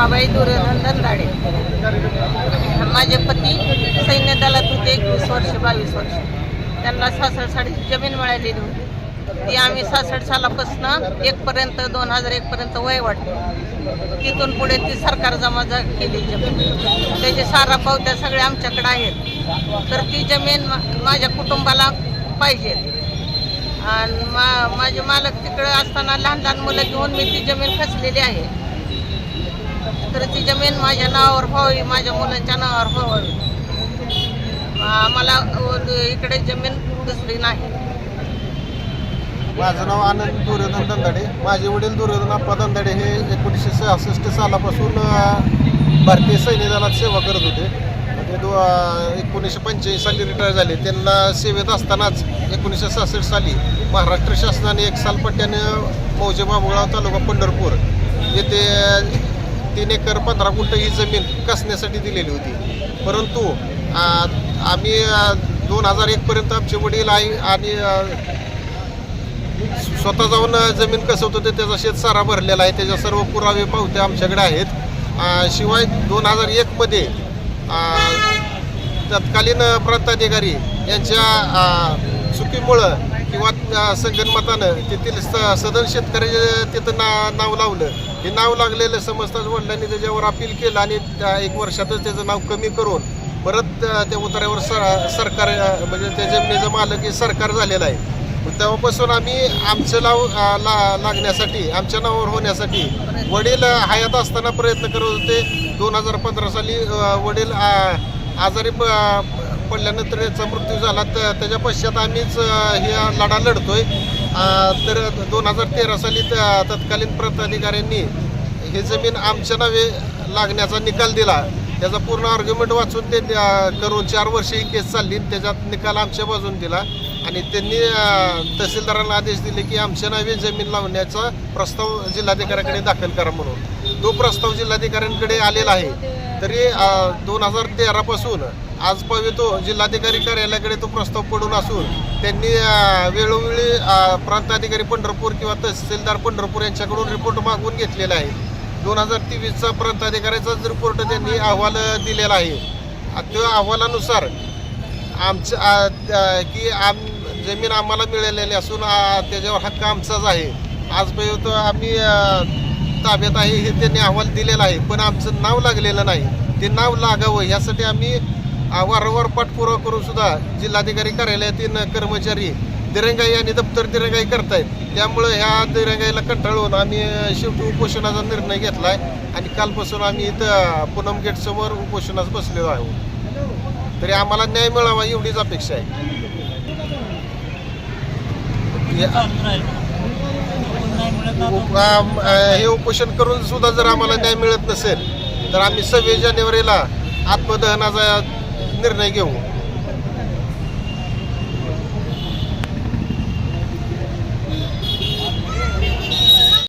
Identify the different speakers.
Speaker 1: रमाबाई दुर्योधन दाडे माझे पती सैन्य दलात होते एकवीस वर्ष बावीस वर्ष. त्यांना सासठ साडी जमीन मिळालेली होती ती आम्ही सासष्ट सालापासनं एकपर्यंत दोन हजार एकपर्यंत वय वाटते तिथून पुढे ती सरकार जमा जा- केली जमीन. त्याचे सारा पावत्या सगळ्या आमच्याकडे आहेत. तर ती जमीन मा- माझ्या कुटुंबाला पाहिजे. आणि मा माझे मालक तिकडं असताना लहान लहान मुलं घेऊन मी ती जमीन खचलेली आहे. तर ती जमीन माझ्या नावावर व्हावी माझ्या मुलांच्या नावावर व्हावी. आम्हाला इकडे जमीन दुसरी नाही.
Speaker 2: माझं नाव आनंद दुर्योधन दंदाडे. माझे वडील दुर्योधन अप्पा दंदाडे हे एकोणीसशे सहासष्ट सालापासून भारतीय सैन्य दलात सेवा करत होते. ते दो एकोणीसशे पंच्याऐंशी साली रिटायर झाले. त्यांना सेवेत असतानाच एकोणीसशे सहासष्ट साली महाराष्ट्र शासनाने एक सालपट्ट्याने मौजे बाबुळाव तालुका पंढरपूर येथे तीन एकर पंधरा गुंठ ही जमीन कसण्यासाठी दिलेली होती. परंतु आम्ही दोन हजार एकपर्यंत आमचे वडील आई आणि स्वतः जाऊन जमीन कसवत होते त्याचा शेतसारा भरलेला आहे. त्याच्या सर्व पुरावे पावते आमच्याकडे आहेत. शिवाय दोन हजार एकमध्ये तत्कालीन प्रांताधिकारी यांच्या चुकीमुळं किंवा संगणमतानं संगनमतानं तेथील स- सदन शेतकरी तिथं ना नाव लावलं. हे नाव लागलेलं समजताच वडिलांनी त्याच्यावर अपील केलं आणि त्या एक वर्षातच त्याचं नाव कमी करून परत त्या उतार्यावर सर सरकार म्हणजे त्या जमिनीचं मालक हे सरकार झालेलं आहे. तेव्हापासून आम्ही आमचं नाव ला लागण्यासाठी आमच्या नावावर होण्यासाठी वडील हयात असताना प्रयत्न करत होते. दोन हजार पंधरा साली वडील आजारी प- पडल्यानंतर याचा मृत्यू झाला. तर त्याच्या पश्चात आम्हीच ह्या हे लढा लढतोय. तर दोन हजार तेरा साली त- तत्कालीन प्रांताधिकाऱ्यांनी ही जमीन आमच्या नावे लागण्याचा निकाल दिला. त्याचा पूर्ण आर्ग्युमेंट वाचून ते करून चार वर्ष ही केस चालली त्याच्यात निकाल आमच्या बाजून दिला. आणि त्यांनी तहसीलदारांना आदेश दिले की आमच्या नावे जमीन लावण्याचा प्रस्ताव जिल्हाधिकाऱ्याकडे दाखल करा म्हणून. तो प्रस्ताव जिल्हाधिकाऱ्यांकडे आलेला आहे. तरी दोन हजार तेरापासून आज पवे तो जिल्हाधिकारी कार्यालयाकडे तो प्रस्ताव पडून असून त्यांनी वेळोवेळी प्रांताधिकारी पंढरपूर किंवा तहसीलदार पंढरपूर यांच्याकडून रिपोर्ट मागवून घेतलेला आहे. दोन हजार तेवीसचा प्रांताधिकाऱ्याचाच रिपोर्ट त्यांनी अहवाल दिलेला आहे त्या अहवालानुसार आमचं की आम जमीन आम्हाला मिळालेली असून त्याच्यावर हक्क आमचाच आहे. आजपर्यंत आम्ही ताब्यात आहे हे त्यांनी अहवाल दिलेला आहे पण आमचं नाव लागलेलं नाही. ते नाव लागावं यासाठी आम्ही वारंवार पाठपुरावा करून सुद्धा जिल्हाधिकारी कार्यालयातील कर्मचारी दिरंगाई आणि दप्तर दिरंगाई करतायत. त्यामुळं ह्या दिरंगाईला कंटाळून आम्ही शेवटी उपोषणाचा निर्णय घेतला आहे आणि कालपासून आम्ही इथं पूनम गेटसमोर उपोषणास बसलेलो आहोत. तरी आम्हाला न्याय मिळावा एवढीच अपेक्षा आहे. हे उपोषण करून सुद्धा जर आम्हाला न्याय मिळत नसेल तर आम्ही सव्वीस जानेवारीला आत्मदहनाचा निर्णय घेऊ